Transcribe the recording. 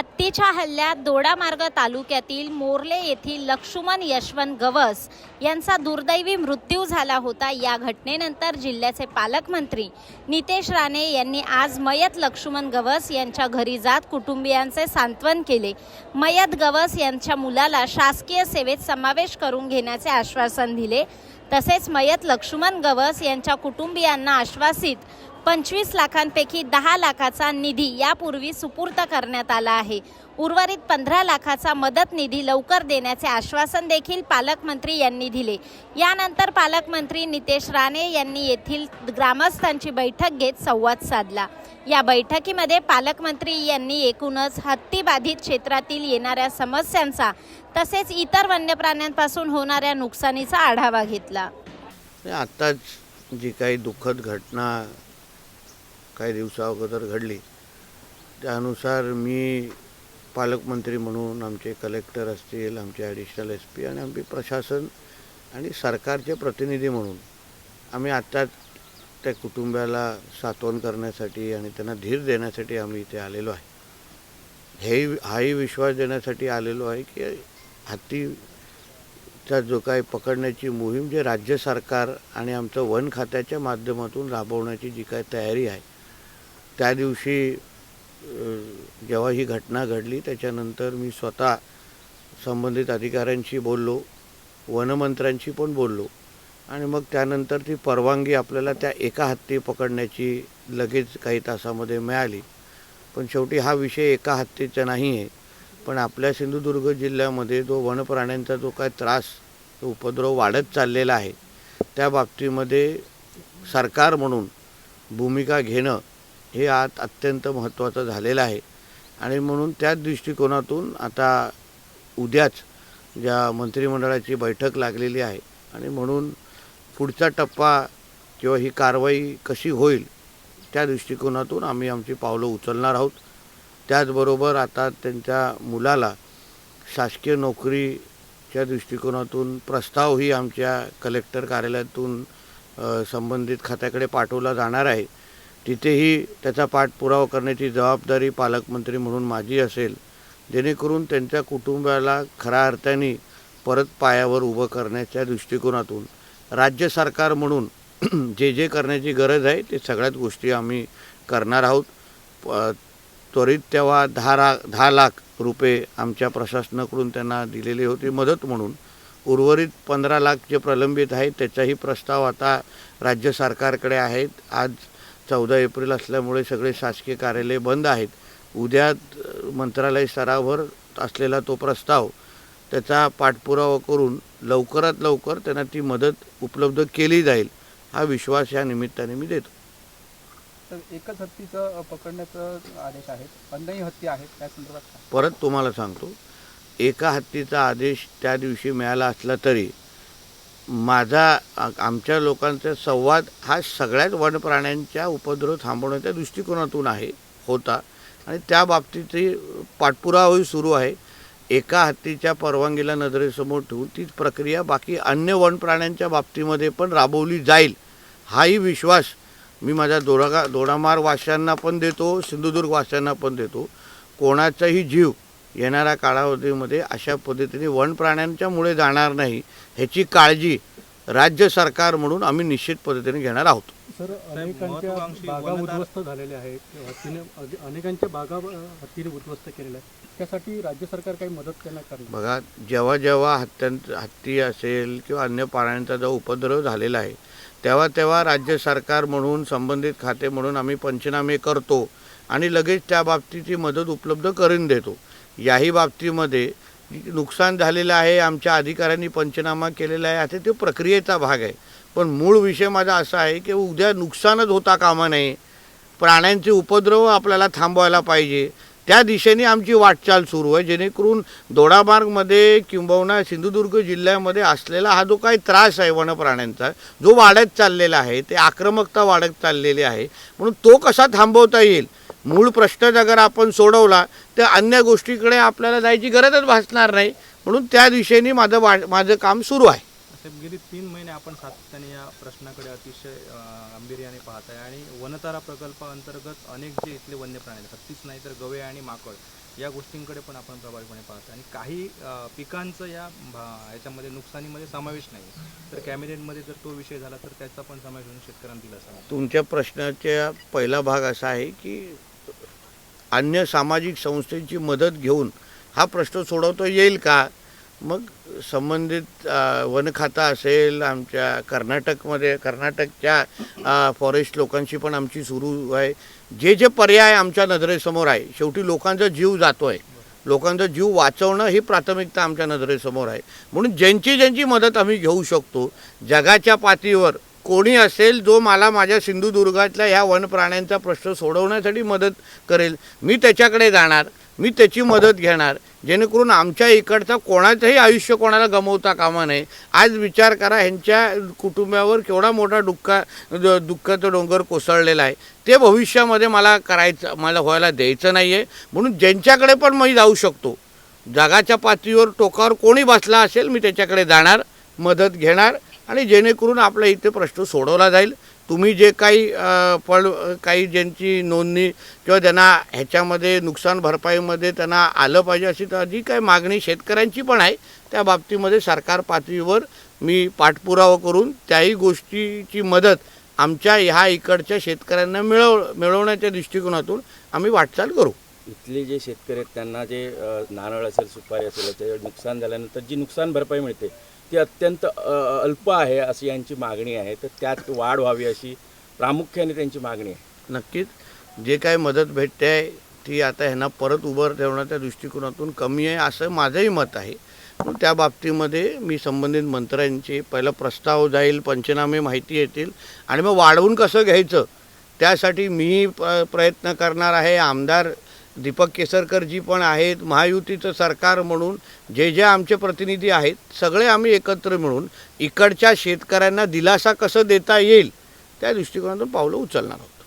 हत्तीच्या हल्ल्यात दोडामार्ग तालुक्यातील मोर्ले येथील लक्ष्मण यशवंत गवस यांचा दुर्दैवी मृत्यू झाला होता. या घटनेनंतर जिल्ह्याचे पालकमंत्री नितेश राणे यांनी आज मयत लक्ष्मण गवस यांच्या घरी जात कुटुंबियांचे सांत्वन केले. मयत गवस यांच्या मुलाला शासकीय सेवेत समावेश करून घेण्याचे आश्वासन दिले. तसेच मयत लक्ष्मण गवस यांच्या कुटुंबियांना आश्वासित पंचवीस लाखांपैकी दहा लाखाचा निधी यापूर्वी सुपूर्त करण्यात आला आहे. उर्वरित पंधरा लाखाचा मदत निधी लवकर देण्याचे आश्वासन देखील पालकमंत्री यांनी दिले. यानंतर पालकमंत्री नितेश राणे यांनी येथील ग्रामस्थांची बैठक घेत संवाद साधला. या बैठकीमध्ये पालकमंत्री यांनी एकूणच हत्तीबाधित क्षेत्रातील येणाऱ्या समस्यांचा तसेच इतर वन्य प्राण्यांपासून होणाऱ्या नुकसानीचा आढावा घेतला. आत्ताच जी काही दुःखद घटना काही दिवसा अगोदर घडली. त्यानुसार मी पालकमंत्री म्हणून आमचे कलेक्टर असतील आमचे ॲडिशनल एस पी आणि आमचे प्रशासन आणि सरकारचे प्रतिनिधी म्हणून आम्ही आत्ता त्या कुटुंबाला सात्वन करण्यासाठी आणि त्यांना धीर देण्यासाठी आम्ही इथे आलेलो आहे. हेही हाही विश्वास देण्यासाठी आलेलो आहे की हत्तीचा जो काही पकडण्याची मोहीम जे राज्य सरकार आणि आमचं वन खात्याच्या माध्यमातून राबवण्याची जी काही तयारी आहे त्या दिवशी जेव्हा ही घटना घडली त्याच्यानंतर मी स्वतः संबंधित अधिकाऱ्यांशी बोललो वनमंत्र्यांशी पण बोललो. आणि मग त्यानंतर ती परवानगी आपल्याला त्या एका हत्ती पकडण्याची लगेच काही तासामध्ये मिळाली. पण शेवटी हा विषय एका हत्तीचा नाही आहे पण आपल्या सिंधुदुर्ग जिल्ह्यामध्ये जो वनप्राण्यांचा जो काय त्रास तो उपद्रव वाढत चाललेला आहे त्या बाबतीमध्ये सरकार म्हणून भूमिका घेणं हे आज अत्यंत महत्त्वाचं झालेलं आहे. आणि म्हणून त्याच दृष्टिकोनातून आता उद्याच ज्या मंत्रिमंडळाची बैठक लागलेली आहे आणि म्हणून पुढचा टप्पा किंवा ही कारवाई कशी होईल त्या दृष्टिकोनातून आम्ही आमची पावलं उचलणार आहोत. त्याचबरोबर आता त्यांच्या मुलाला शासकीय नोकरीच्या दृष्टिकोनातून प्रस्तावही आमच्या कलेक्टर कार्यालयातून संबंधित खात्याकडे पाठवला जाणार आहे. तिथेही त्याचा पाठपुरावा करण्याची जबाबदारी पालकमंत्री म्हणून माझी असेल. जेणेकरून त्यांच्या कुटुंबाला खऱ्या अर्थाने परत पायावर उभं करण्याच्या दृष्टिकोनातून राज्य सरकार म्हणून जे जे करण्याची गरज आहे ते सगळ्याच गोष्टी आम्ही करणार आहोत. प- त्वरित तेव्हा दहा रा दहा लाख रुपये आमच्या प्रशासनाकडून त्यांना दिलेली होती मदत म्हणून. उर्वरित पंधरा लाख जे प्रलंबित आहेत त्याचाही प्रस्ताव आता राज्य सरकारकडे आहेत. आज चौदा एप्रिल असल्यामुळे सगळे शासकीय कार्यालय बंद आहेत. उद्या मंत्रालय स्तरावर असलेला तो प्रस्ताव त्याचा पाठपुरावा करून लवकरात लवकर त्यांना ती मदत उपलब्ध केली जाईल हा विश्वास या निमित्ताने मी देतो. तर एकच हत्तीचं पकडण्याचं आदेश आहे अन्यही हत्ती आहेत त्या संदर्भात? परत तुम्हाला सांगतो एका हत्तीचा आदेश त्या दिवशी मिळाला असला तरी माझा आमच्या लोकांचा संवाद हा सगळ्याच वनप्राण्यांच्या उपद्रव थांबवण्याच्या दृष्टिकोनातून आहे होता. आणि त्या बाबतीतही पाठपुरावाही सुरू आहे. एका हत्तीच्या परवानगीला नजरेसमोर ठेवून तीच प्रक्रिया बाकी अन्य वनप्राण्यांच्या बाबतीमध्ये पण राबवली जाईल हाही विश्वास मी माझ्या दोडागा दोडामार वाशांना पण देतो सिंधुदुर्ग वाशांना पण देतो. कोणाचाही जीव येणाऱ्या कालावधीमध्ये अशा पद्धतीने वन प्राण्यांच्यामुळे जाणार नाही ह्याची काळजी राज्य सरकार म्हणून आम्ही निश्चित पद्धतीने घेणार आहोत. सर अनेकांच्या बागा उद्ध्वस्त झालेल्या आहेत हत्तीने अनेकांच्या बागा हत्तीने उद्ध्वस्त केलेल्या आहेत. त्यासाठी राज्य सरकार काही मदत त्यांना करणार बघा जेव्हा जेव्हा हत्त्यांचं हत्ती असेल किंवा अन्य प्राण्यांचा जो उपद्रव झालेला आहे तेव्हा तेव्हा राज्य सरकार म्हणून संबंधित खाते म्हणून आम्ही पंचनामे करतो आणि लगेच त्या बाबतीची मदत उपलब्ध करून देतो. याही बाबतीमध्ये नुकसान झालेलं आहे आमच्या अधिकाऱ्यांनी पंचनामा केलेला आहे. आता ते प्रक्रियेचा भाग आहे. पण मूळ विषय माझा असा आहे की उद्या नुकसानच होता कामा नये. प्राण्यांचे उपद्रव आपल्याला थांबवायला पाहिजे. त्या दिशेने आमची वाटचाल सुरू आहे. जेणेकरून दोडामार्गमध्ये किंबहुना सिंधुदुर्ग जिल्ह्यामध्ये असलेला हा जो काही त्रास आहे वनप्राण्यांचा जो वाढत चाललेला आहे ते आक्रमकता वाढत चाललेली आहे. म्हणून तो कसा थांबवता येईल? मूळ प्रश्नच अगर आपण सोडवला तर अन्य गोष्टीकडे आपल्याला जायची गरजच भासणार नाही. म्हणून त्या दिशेने माझं वा माझं काम सुरू आहे. साहेब गेली तीन महिने आपण सातत्याने या प्रश्नाकडे अतिशय गांभीर्याने पाहत आहे आणि वनतारा प्रकल्पाअंतर्गत अनेक जे इथले वन्य प्राणी आहेत हत्तीच नाही तर गवे आणि माकड या गोष्टींकडे पण आपण प्रभावीपणे पाहतो आणि काही पिकांचं या याच्यामध्ये नुकसानीमध्ये समावेश नाही. तर कॅबिनेटमध्ये जर तो विषय झाला तर त्याचा पण समावेश होऊन शेतकऱ्यांना दिला तुमच्या प्रश्नाचा पहिला भाग असा आहे की अन्य सामाजिक संस्थेची मदत घेऊन हा प्रश्न सोडवता येईल का? मग संबंधित वनखाता वन खाता असेल आमच्या कर्नाटकमध्ये कर्नाटकच्या फॉरेस्ट लोकांशी पण आमची सुरू आहे. जे जे पर्याय आमच्या नजरेसमोर आहे शेवटी लोकांचा जीव जातो आहे लोकांचा जीव वाचवणं ही प्राथमिकता आमच्या नजरेसमोर आहे. म्हणून ज्यांची ज्यांची मदत आम्ही घेऊ शकतो जगाच्या पातळीवर कोणी असेल जो मला माझ्या सिंधुदुर्गातल्या ह्या वनप्राण्यांचा प्रश्न सोडवण्यासाठी मदत करेल मी त्याच्याकडे जाणार मी त्याची मदत घेणार जेणेकरून आमच्या इकडचा कोणाचंही आयुष्य कोणाला गमवता कामा नये. आज विचार करा ह्यांच्या कुटुंबावर केवढा मोठा दुःखा दुःखाचं दुःखाचा डोंगर कोसळलेला आहे. ते भविष्यामध्ये मला करायचं मला व्हायला द्यायचं नाही आहे म्हणून ज्यांच्याकडे पण मी जाऊ शकतो. जगाच्या पातळीवर टोकावर कोणी बसला असेल मी त्याच्याकडे जाणार मदत घेणार आणि जेणेकरून आपल्या इथे प्रश्न सोडवला जाईल. तुम्ही जे काही अ, फळ काही ज्यांची नोंदणी किंवा त्यांना ह्याच्यामध्ये नुकसान भरपाईमध्ये त्यांना आलं पाहिजे अशी तर जी काही मागणी शेतकऱ्यांची पण आहे त्या बाबतीमध्ये सरकार पातळीवर मी पाठपुरावा करून त्याही गोष्टीची मदत आमच्या ह्या इकडच्या शेतकऱ्यांना मिळव मिळवण्याच्या दृष्टिकोनातून आम्ही वाटचाल करू. इथले जे शेतकरी आहेत त्यांना जे नारळ असेल सुपारी असेल त्याचं नुकसान झाल्यानंतर जी नुकसान भरपाई मिळते ती अत्यंत अल्प आहे अशी यांची मागणी आहे. तर त्यात वाढ व्हावी अशी प्रामुख्याने त्यांची मागणी आहे. नक्कीच. जे काय मदत भेटते आहे ती आता ह्यांना परत उभं ठेवण्याच्या दृष्टिकोनातून कमी आहे असं माझंही मत आहे. त्या बाबतीमध्ये मी संबंधित मंत्र्यांचे पहिला प्रस्ताव जाईल पंचनामे माहिती येतील आणि मग वाढवून कसं घ्यायचं? त्यासाठी मी प- प्रयत्न करणार आहे. आमदार दीपक केसरकरजी पण आहेत महायुतीचं सरकार म्हणून जे जे आमचे प्रतिनिधी आहेत सगळे आम्ही एकत्र मिळून इकडच्या शेतकऱ्यांना दिलासा कसं देता येईल त्या दृष्टिकोनातून पावलं उचलणार आहोत.